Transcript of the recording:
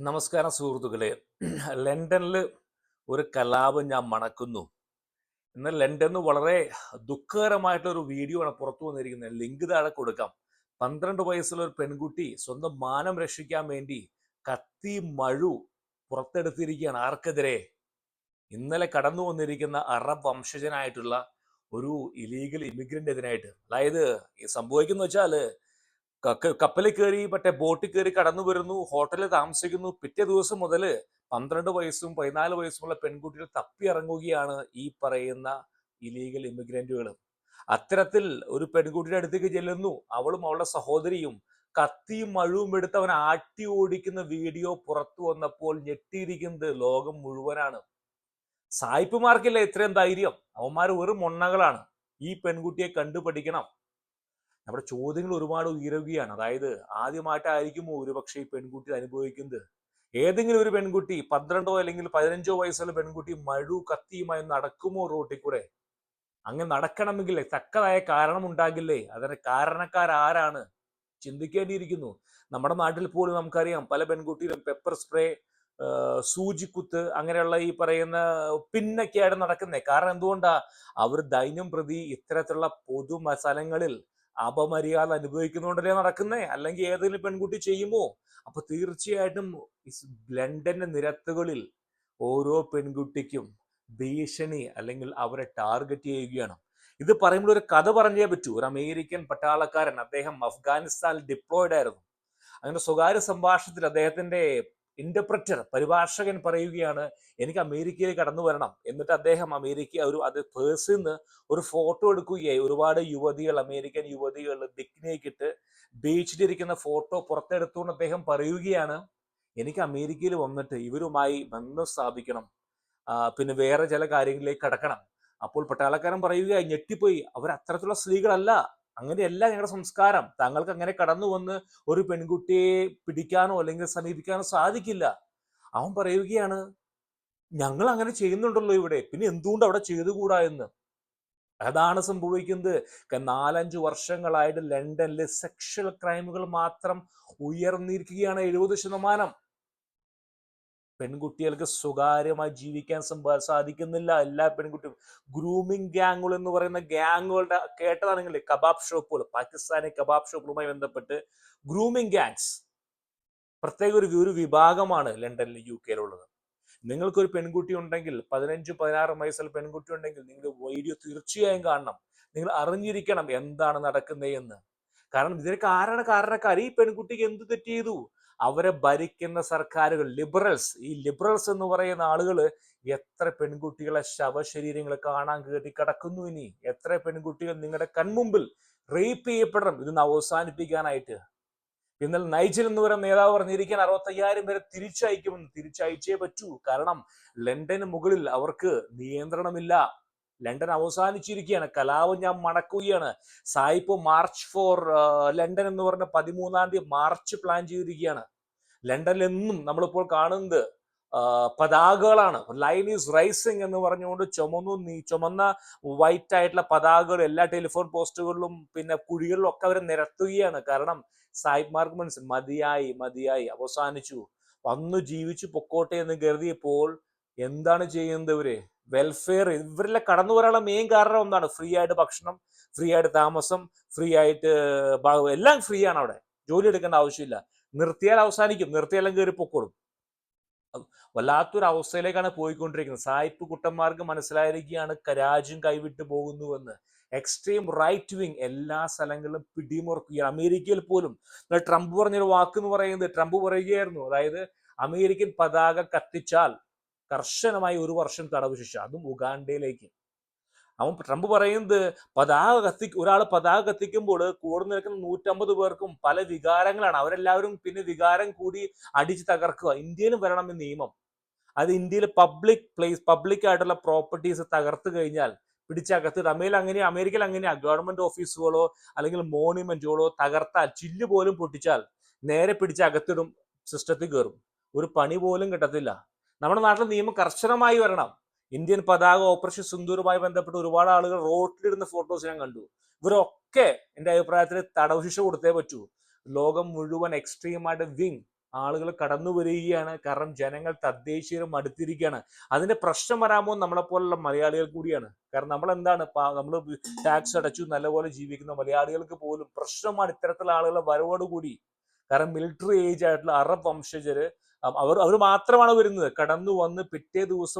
നമസ്കാരം സുഹൃത്തുക്കളെ. ലണ്ടനിൽ ഒരു കലാപം ഞാൻ മണക്കുന്നു. ഇന്ന് ലണ്ടനിൽ വളരെ ദുഃഖകരമായിട്ടുള്ള ഒരു വീഡിയോ ആണ് പുറത്തു വന്നിരിക്കുന്നത്. ലിങ്ക് താഴെ കൊടുക്കാം. പന്ത്രണ്ട് വയസ്സുള്ള ഒരു പെൺകുട്ടി സ്വന്തം മാനം രക്ഷിക്കാൻ വേണ്ടി കത്തി മഴു പുറത്തെടുത്തിരിക്കുകയാണ്. ആർക്കെതിരെ? ഇന്നലെ കടന്നു വന്നിരിക്കുന്ന അറബ് വംശജനായിട്ടുള്ള ഒരു ഇലീഗൽ ഇമിഗ്രന്റ് എതിനായിട്ട് അതായത് സംഭവിക്കുന്ന വെച്ചാൽ ക- കപ്പലിൽ കയറി മറ്റേ ബോട്ടിൽ കയറി കടന്നു വരുന്നു ഹോട്ടലിൽ താമസിക്കുന്നു. പിറ്റേ ദിവസം മുതൽ പന്ത്രണ്ട് വയസ്സും പതിനാല് വയസ്സുമുള്ള പെൺകുട്ടികൾ തപ്പി ഇറങ്ങുകയാണ് ഈ പറയുന്ന ഇലീഗൽ ഇമിഗ്രന്റുകൾ അത്തരത്തിൽ ഒരു പെൺകുട്ടിയുടെ അടുത്തേക്ക് ചെല്ലുന്നു. അവളും അവളുടെ സഹോദരിയും കത്തിയും മഴവും എടുത്ത് അവൻ ആട്ടി ഓടിക്കുന്ന വീഡിയോ പുറത്തു വന്നപ്പോൾ ഞെട്ടിയിരിക്കുന്നത് ലോകം മുഴുവനാണ്. സായിപ്പുമാർക്കില്ല ഇത്രയും ധൈര്യം? അവന്മാർ വെറും മൊണ്ണകളാണ്. ഈ പെൺകുട്ടിയെ കണ്ടുപഠിക്കണം. നമ്മുടെ ചോദ്യങ്ങൾ ഒരുപാട് ഉയരുകയാണ്. അതായത് ആദ്യമായിട്ടായിരിക്കുമോ ഒരുപക്ഷെ ഈ പെൺകുട്ടി അനുഭവിക്കുന്നത്? ഏതെങ്കിലും ഒരു പെൺകുട്ടി പന്ത്രണ്ടോ അല്ലെങ്കിൽ പതിനഞ്ചോ വയസ്സുള്ള പെൺകുട്ടി മഴു കത്തിയുമായി നടക്കുമോ റോട്ടിൽ കൂടെ? അങ്ങനെ നടക്കണമെങ്കിൽ തക്കതായ കാരണം ഉണ്ടാകില്ലേ അതിന് കാരണക്കാരാരാണ്? ചിന്തിക്കേണ്ടിയിരിക്കുന്നു. നമ്മുടെ നാട്ടിൽ പോലും നമുക്കറിയാം പല പെൺകുട്ടികളും പെപ്പർ സ്പ്രേ സൂചിക്കുത്ത് അങ്ങനെയുള്ള ഈ പറയുന്ന പിന്നൊക്കെയാണ് നടക്കുന്നത് കാരണം എന്തുകൊണ്ടാ? അവർ ദൈനം പ്രതി ഇത്തരത്തിലുള്ള പൊതു സ്ഥലങ്ങളിൽ അപമര്യാദ അനുഭവിക്കുന്നോണ്ടല്ലേ നടക്കുന്നേ? അല്ലെങ്കിൽ ഏതെങ്കിലും പെൺകുട്ടി ചെയ്യുമോ? അപ്പൊ തീർച്ചയായിട്ടും ലണ്ടന്റെ നിരത്തുകളിൽ ഓരോ പെൺകുട്ടിക്കും ഭീഷണി അല്ലെങ്കിൽ അവരെ ടാർഗറ്റ് ചെയ്യുകയാണ്. ഇത് പറയുമ്പോൾ ഒരു കഥ പറഞ്ഞേ പറ്റൂ. ഒരു അമേരിക്കൻ പട്ടാളക്കാരൻ അദ്ദേഹം അഫ്ഗാനിസ്ഥാനിൽ ഡിപ്ലോയിഡ് ആയിരുന്നു. അങ്ങനെ സ്വകാര്യ സംഭാഷണത്തിൽ അദ്ദേഹത്തിന്റെ ഇന്റർപ്രറ്റർ പരിഭാഷകൻ പറയുകയാണ് എനിക്ക് അമേരിക്കയിൽ കടന്നു വരണം. എന്നിട്ട് അദ്ദേഹം അമേരിക്ക ഒരു അത് പേഴ്സിൽ നിന്ന് ഒരു ഫോട്ടോ എടുക്കുകയായി. ഒരുപാട് യുവതികൾ അമേരിക്കൻ യുവതികൾ ബിക്കിനിയൊക്കെ ബീച്ചിലിരിക്കുന്ന ഫോട്ടോ പുറത്തെടുത്തുകൊണ്ട് അദ്ദേഹം പറയുകയാണ് എനിക്ക് അമേരിക്കയിൽ വന്നിട്ട് ഇവരുമായി ബന്ധം സ്ഥാപിക്കണം. പിന്നെ വേറെ ചില കാര്യങ്ങളിലേക്ക് കടക്കണം. അപ്പോൾ പട്ടാളക്കാരൻ പറയുകയായി ഞെട്ടിപ്പോയി. അവർ അത്തരത്തിലുള്ള സ്ത്രീകളല്ല. അങ്ങനെയല്ല ഞങ്ങളുടെ സംസ്കാരം. താങ്കൾക്ക് അങ്ങനെ കടന്നു വന്ന് ഒരു പെൺകുട്ടിയെ പിടിക്കാനോ അല്ലെങ്കിൽ സമീപിക്കാനോ സാധിക്കില്ല. അവൻ പറയുകയാണ് ഞങ്ങൾ അങ്ങനെ ചെയ്യുന്നുണ്ടല്ലോ ഇവിടെ. പിന്നെ എന്തുകൊണ്ട് അവിടെ ചെയ്തുകൂടാ എന്ന്? അതാണ് സംഭവിക്കുന്നത്. നാലഞ്ച് വർഷങ്ങളായിട്ട് ലണ്ടനിൽ സെക്ഷൽ ക്രൈമുകൾ മാത്രം ഉയർന്നിരിക്കുകയാണ് എഴുപത് ശതമാനം. പെൺകുട്ടികൾക്ക് സ്വകാര്യമായി ജീവിക്കാൻ സാധിക്കുന്നില്ല. എല്ലാ പെൺകുട്ടിയും ഗ്രൂമിംഗ് ഗ്യാങ്ങുകൾ എന്ന് പറയുന്ന ഗ്യാങ്ങുകളുടെ കേട്ടതാണെങ്കിൽ കബാബ് ഷോപ്പുകൾ പാകിസ്ഥാനി കബാബ് ഷോപ്പുകളുമായി ബന്ധപ്പെട്ട് ഗ്രൂമിംഗ് ഗ്യാങ്സ് പ്രത്യേക ഒരു ഒരു വിഭാഗമാണ് ലണ്ടനിൽ യു കെയിലുള്ളത് നിങ്ങൾക്കൊരു പെൺകുട്ടി ഉണ്ടെങ്കിൽ പതിനഞ്ച് പതിനാറ് വയസ്സിൽ പെൺകുട്ടി ഉണ്ടെങ്കിൽ നിങ്ങൾ വീഡിയോ തീർച്ചയായും കാണണം. നിങ്ങൾ അറിഞ്ഞിരിക്കണം എന്താണ് നടക്കുന്നത് എന്ന് കാരണം ഇതിനൊക്കെ ആരാണ് കാരണക്കാർ ഈ പെൺകുട്ടിക്ക് എന്ത് തെറ്റ് ചെയ്തു? അവരെ ഭരിക്കുന്ന സർക്കാരുകൾ ലിബറൽസ്. ഈ ലിബറൽസ് എന്ന് പറയുന്ന ആളുകൾ എത്ര പെൺകുട്ടികളെ ശവശരീരങ്ങൾ കാണാൻ കയറി കിടക്കുന്നു ഇനി? എത്ര പെൺകുട്ടികൾ നിങ്ങളുടെ കൺമുമ്പിൽ റേപ്പ് ചെയ്യപ്പെടണം? ഇതൊന്ന് അവസാനിപ്പിക്കാനായിട്ട്. എന്നാൽ നൈജൽ എന്ന് പറയുന്ന നേതാവ് പറഞ്ഞിരിക്കാൻ അറുപത്തയ്യായിരം പേരെ തിരിച്ചയക്കുമെന്ന്. തിരിച്ചയച്ചേ പറ്റൂ. കാരണം ലണ്ടന് മുകളിൽ അവർക്ക് നിയന്ത്രണമില്ല. ലണ്ടൻ അവസാനിച്ചിരിക്കുകയാണ്. കലാപം ഞാൻ മടക്കുകയാണ് സായിപ്പ് മാർച്ച് ഫോർ ലണ്ടൻ എന്ന് പറഞ്ഞ പതിമൂന്നാം തീയതി മാർച്ച് പ്ലാൻ ചെയ്തിരിക്കുകയാണ്. ലണ്ടനിൽ എന്നും നമ്മളിപ്പോൾ കാണുന്നത് പതാകകളാണ്. ലൈൻ ഈസ് റൈസിങ് എന്ന് പറഞ്ഞുകൊണ്ട് ചുമന്നു നീ ചുമന്ന വൈറ്റ് ആയിട്ടുള്ള പതാകകൾ എല്ലാ ടെലിഫോൺ പോസ്റ്റുകളിലും പിന്നെ കുഴികളിലും ഒക്കെ അവരെ നിരത്തുകയാണ്. കാരണം സായിപ്പ്മാർക്ക് മനസ്സിൽ മതിയായി മതിയായി അവസാനിച്ചു. വന്നു ജീവിച്ചു പൊക്കോട്ടെ എന്ന് കരുതിയപ്പോൾ എന്താണ് ചെയ്യുന്നത് ഇവർ? വെൽഫെയർ ഇവരിലെ കടന്നു വരാനുള്ള മെയിൻ കാരണം ഒന്നാണ്. ഫ്രീ ആയിട്ട് ഭക്ഷണം ഫ്രീ ആയിട്ട് താമസം ഫ്രീ ആയിട്ട് എല്ലാം ഫ്രീ ആണ് അവിടെ. ജോലി എടുക്കേണ്ട ആവശ്യമില്ല. നിർത്തിയാൽ അവസാനിക്കും. നിർത്തിയാലും കയറി പൊക്കോളും. വല്ലാത്തൊരു അവസ്ഥയിലേക്കാണ് പോയിക്കൊണ്ടിരിക്കുന്നത്. സായിപ്പ് കുട്ടന്മാർക്ക് മനസ്സിലായിരിക്കുകയാണ് രാജ്യം കൈവിട്ടു പോകുന്നുവെന്ന്. എക്സ്ട്രീം റൈറ്റ് വിങ് എല്ലാ സ്ഥലങ്ങളിലും പിടിമുറുക്കുകയാണ്. അമേരിക്കയിൽ പോലും. ട്രംപ് പറഞ്ഞൊരു വാക്ക് എന്ന് പറയുന്നത് ട്രംപ് പറയുകയായിരുന്നു. അതായത് അമേരിക്കൻ പതാക കത്തിച്ചാൽ കർശനമായി ഒരു വർഷം തടവ് ശിക്ഷ. അതും ഉഗാണ്ടയിലേക്ക്. അവൻ ട്രംപ് പറയുന്നത് പതാക കത്തി ഒരാൾ പതാക കത്തിക്കുമ്പോൾ കൂടെ നിൽക്കുന്ന നൂറ്റമ്പത് പേർക്കും പല വികാരങ്ങളാണ്. അവരെല്ലാവരും പിന്നെ വികാരം കൂടി അടിച്ച് തകർക്കുക. ഇന്ത്യയിലും വരണം ഈ നിയമം. അത് ഇന്ത്യയിൽ പബ്ലിക് പ്ലേസ് പബ്ലിക് ആയിട്ടുള്ള പ്രോപ്പർട്ടീസ് തകർത്ത് കഴിഞ്ഞാൽ പിടിച്ചകത്തിട്ട് അമേരിക്കയിൽ അങ്ങനെ അമേരിക്കയിൽ അങ്ങനെയാ. ഗവൺമെന്റ് ഓഫീസുകളോ അല്ലെങ്കിൽ മോണുമെന്റുകളോ തകർത്താൽ ചില്ല് പോലും പൊട്ടിച്ചാൽ നേരെ പിടിച്ച് അകത്തിടും സിസ്റ്റത്തിൽ കയറും ഒരു പണി പോലും കിട്ടത്തില്ല. നമ്മുടെ നാട്ടിൽ നിയമം കർശനമായി വരണം. ഇന്ത്യൻ പതാക ഓപ്പറേഷൻ സിന്ദൂറുമായി ബന്ധപ്പെട്ട് ഒരുപാട് ആളുകൾ റോട്ടിലിടുന്ന ഫോട്ടോസ് ഞാൻ കണ്ടു. ഇവരൊക്കെ എന്റെ അഭിപ്രായത്തിൽ തടവ് ശിക്ഷ കൊടുത്തേ പറ്റൂ. ലോകം മുഴുവൻ എക്സ്ട്രീമായിട്ട് വിങ് ആളുകൾ കടന്നു വരികയാണ്. കാരണം ജനങ്ങൾ തദ്ദേശീയരും അടുത്തിരിക്കുകയാണ് അതിന്റെ പ്രശ്നം വരാമോ നമ്മളെ പോലുള്ള മലയാളികൾ കൂടിയാണ്. കാരണം നമ്മൾ എന്താണ് നമ്മൾ ടാക്സ് അടച്ചു നല്ലപോലെ ജീവിക്കുന്ന മലയാളികൾക്ക് പോലും പ്രശ്നമാണ് ഇത്തരത്തിലുള്ള ആളുകളെ വരവോടുകൂടി കാരണം മിലിറ്ററി ഏജ് ആയിട്ടുള്ള അറബ് വംശജര് അവർ അവർ മാത്രമാണ് വരുന്നത്. കടന്നു വന്ന് പിറ്റേ ദിവസം